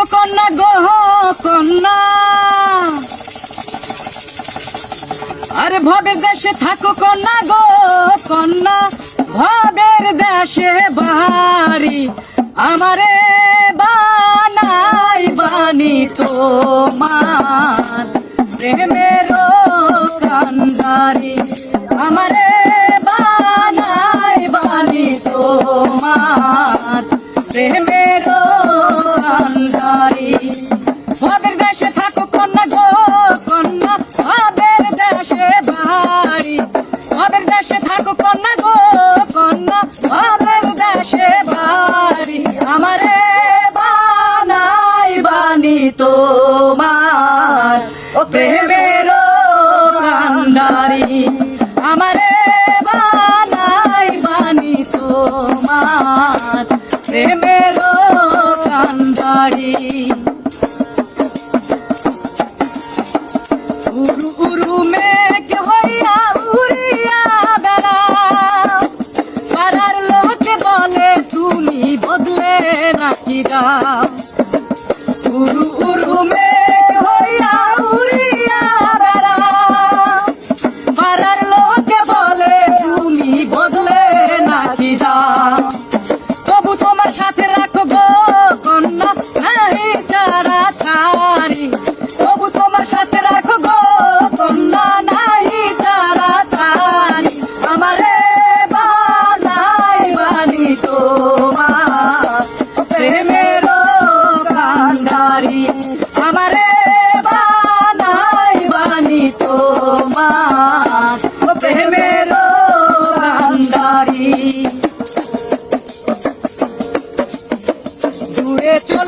থাকো কন্যা গো, কন্যা। আরে ভবের দেশে থাকো কন্যা গো, কন্যা। ভবের দেশে বাড়ি আমারে বানাই বানি তোমার। প্রেমের কান্দারি আমারে বানাই বানি প্রেমের ও প্রেমের কান্ডারি, আমারে বানাই বানি তোমার। প্রেমের কান্ডারি। উরু উরু মেঘ হইয়া উড়িয়া বেড়াও পাড়ার লোকে বলে, তুমি বদলে নাকি গাও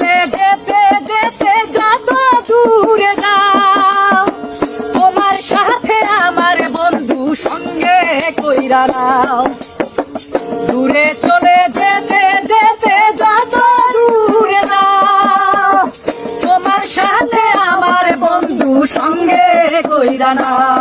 চলে যেতে দূরে তোমার সাথে আমার সঙ্গে কইরা দূরে চলে যেতে যেতে যত দূরে তোমার সাথে আমার বন্ধু সঙ্গে কইরা নাও।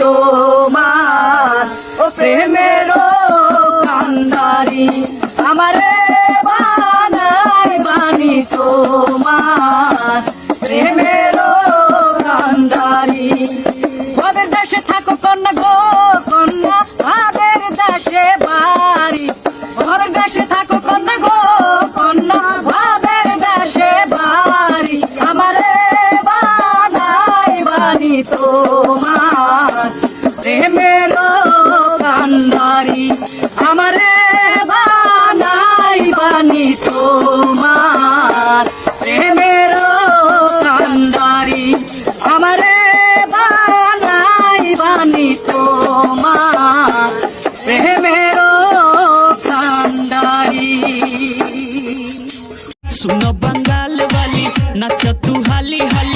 তোমার ও প্রেমের আমি তোমার প্রেমের কান্দারি আমারে বানাই বানি তোমার প্রেমের কান্দারি আমারে বানাই বানি তোমার প্রেমের কান্দারি सुनो बंगाल वाली नच तू हाली हाली